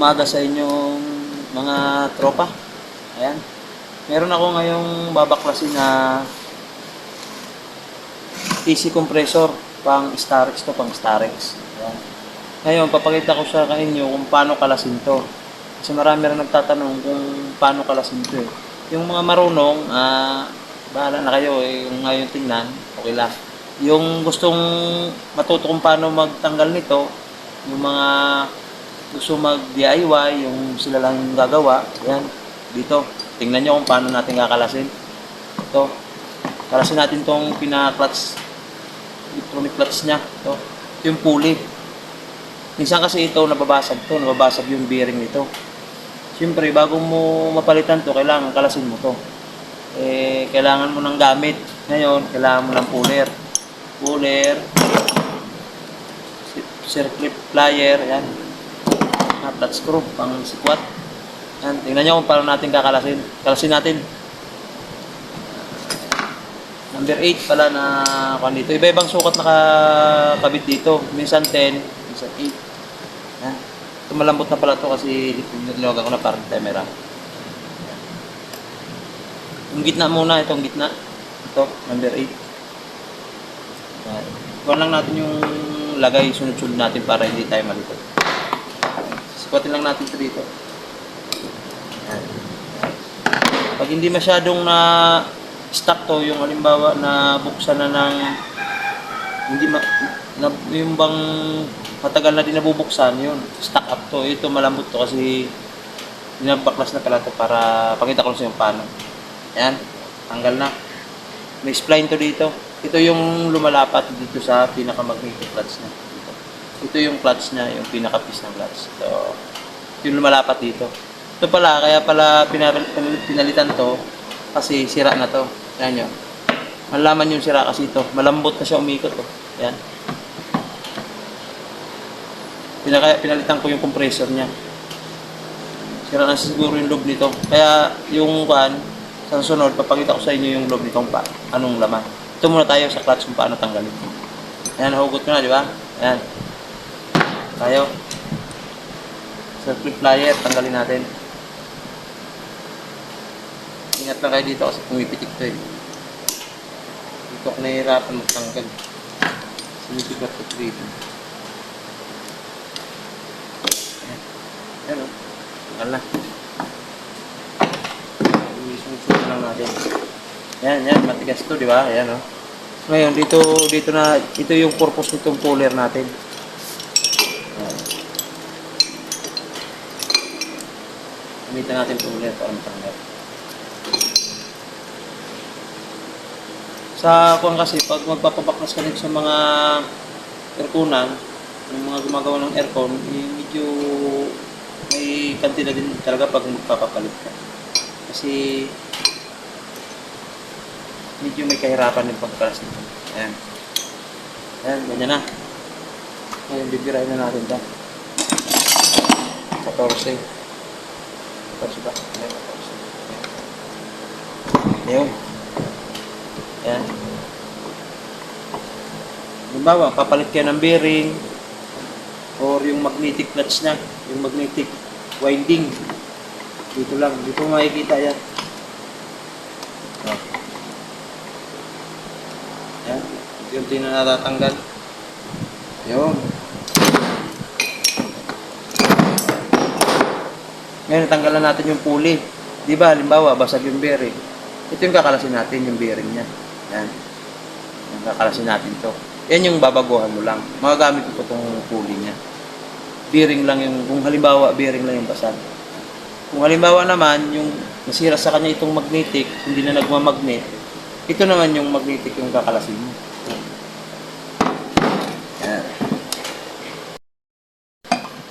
umaga sa inyong mga tropa. Ayan. Meron ako ngayong babaklasin na PC compressor pang Starex to, pang Starex. Ayan. Ngayon, papakita ko sa inyo kung paano kalasin to. Kasi marami rin nagtatanong kung paano kalasin to. eh. Yung mga marunong, ah, bahala na kayo. Eh, yung ngayon tingnan, okay lang. Yung gustong matuto kung paano magtanggal nito, yung mga gusto mag-DIY, yung sila lang yung gagawa, yan, dito. Tingnan nyo kung paano natin kakalasin. Ito. Kalasin natin tong pina-clutch, electronic clutch niya. Ito. Ito yung pulley. Minsan kasi ito, nababasag to, nababasag yung bearing nito. Siyempre, bago mo mapalitan to, kailangan kalasin mo to. Eh, kailangan mo ng gamit. Ngayon, kailangan mo ng puller. Puller, circlip plier, yan. Na flat screw, pang sikwat. Yan, tingnan nyo kung paano natin kakalasin. Kalasin natin. Number 8 pala na kung dito. Iba-ibang sukat nakakabit dito. Minsan 10, minsan 8. Yan. Ito malambot na pala to kasi nilawagan ko na parang camera. Yung gitna muna, itong gitna. Ito, number 8. Yan. Kuha lang natin yung lagay, sunod-sunod natin para hindi tayo malito. Squatin lang natin ito dito. Yan. Pag hindi masyadong na stuck to, yung halimbawa na buksan na ng hindi ma, na, yung bang matagal na din nabubuksan, yun, stuck up to. Ito malambot to kasi binabaklas na pala to para pakita ko sa inyo paano. Yan, tanggal na. May spline to dito. Ito yung lumalapat dito sa pinaka-magnetic clutch niya. Ito yung clutch niya, yung pinaka-piece ng clutch. Ito, yung lumalapat dito. Ito pala, kaya pala pinal- pinalitan to kasi sira na to. Yan yun. Malaman yung sira kasi ito. Malambot na siya umikot to. Yan. Pinaka, pinalitan ko yung compressor niya. Sira na siguro yung loob nito. Kaya yung kuhan, sa susunod, papakita ko sa inyo yung loob nitong pa, anong laman. Ito muna tayo sa clutch kung paano tanggalin. Ayan, nahugot ko na, di ba? Ayan. Tayo. Circuit plier, tanggalin natin. Ingat lang kayo dito kasi pumipitik to eh. Dito ako nahihirapan magtanggal. Sumipigat ko dito. Ayan. O. Tanggal na. Susunod lang natin. Yan, yan, matigas to, di ba? Ayan, oh. Ngayon, dito, dito na, ito yung purpose nitong puller natin. Gamitan natin puller para matanggal. Sa kuwan kasi, pag magpapabaklas ka sa mga airconan, yung mga gumagawa ng aircon, eh, medyo may kanti na din talaga pag magpapapalit ka. Kasi medyo may kahirapan din pagkalas nito. Ayan. Ayan, ganyan na. Ngayon, bibirahin na natin ito. 14. 14 ba? Ayan, 14. Ayun. Ayan. Halimbawa, papalit kayo ng bearing or yung magnetic clutch na, yung magnetic winding. Dito lang, dito makikita yan. Oh. Yan, unti na natatanggal. Yun. Ngayon, natanggalan natin yung pulley. Di ba, halimbawa, basag yung bearing. Ito yung kakalasin natin, yung bearing niya. Yan. Yung kakalasin natin to. Yan yung babaguhan mo lang. Magagamit ko itong pulley niya. Bearing lang yung, kung halimbawa, bearing lang yung basag. Kung halimbawa naman, yung nasira sa kanya itong magnetic, hindi na nagmamagnet, ito naman yung magnetic yung kakalasin mo. Yan.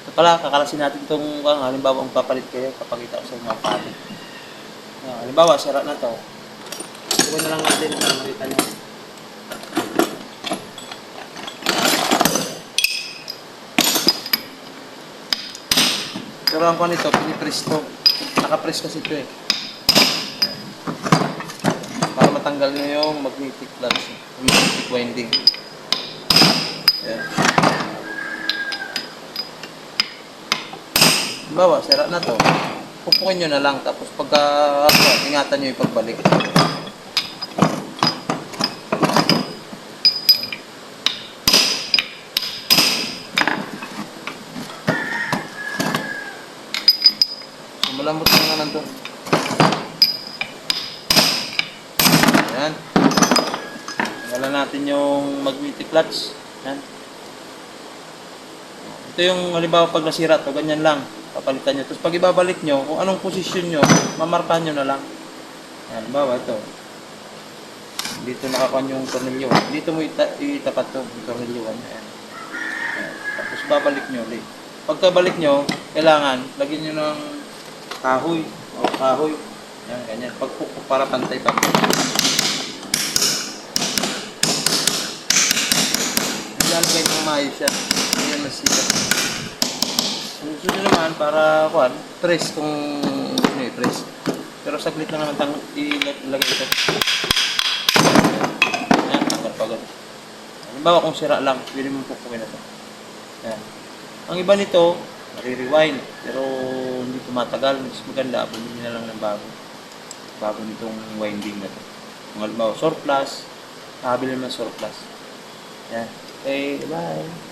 Ito pala, kakalasin natin itong, uh, halimbawa, kung papalit kayo, papakita ko sa ang palit. Uh, halimbawa, sira na to. Ito na lang natin, para makita nyo. Pero ang kung nito, pinipress to. Nakapress kasi ito eh. Para matanggal nyo yung magnetic. Yung magnetic winding. Ayan. Bawa, sira na to. Pupukin nyo na lang. Tapos pagka, ano, ingatan nyo yung pagbalik. So, malambot na nga to. Ayan. Tanggalan natin yung magmiti clutch. Ayan. Ito yung halimbawa pag nasira to, ganyan lang. Papalitan nyo. Tapos pag ibabalik nyo, kung anong posisyon nyo, mamarkahan nyo na lang. Ayan, halimbawa ito. Dito nakakuha yung tornilyo. Dito mo ita itapat to, yung tornilyo. Ayan. Ayan. Tapos babalik nyo ulit. Pagkabalik nyo, kailangan, lagyan nyo ng kahoy. O kahoy. Ayan, ganyan. Pagpukpuk para pantay pa. Ilalagay mo maayos siya. Ayan, masika. Gusto nyo naman para, kuhan, press kung gusto nyo i-press. Pero saglit lang naman tang ilagay ito. Ayan, tanggal pa agad. Halimbawa kung sira lang, pwede mo na ito. Ayan. Ang iba nito, nare-rewind. Pero hindi tumatagal. Mas maganda, bumili na lang ng bago. Bago nitong winding na to. Kung halimbawa, surplus, nakabili naman surplus. Yan. Okay, bye.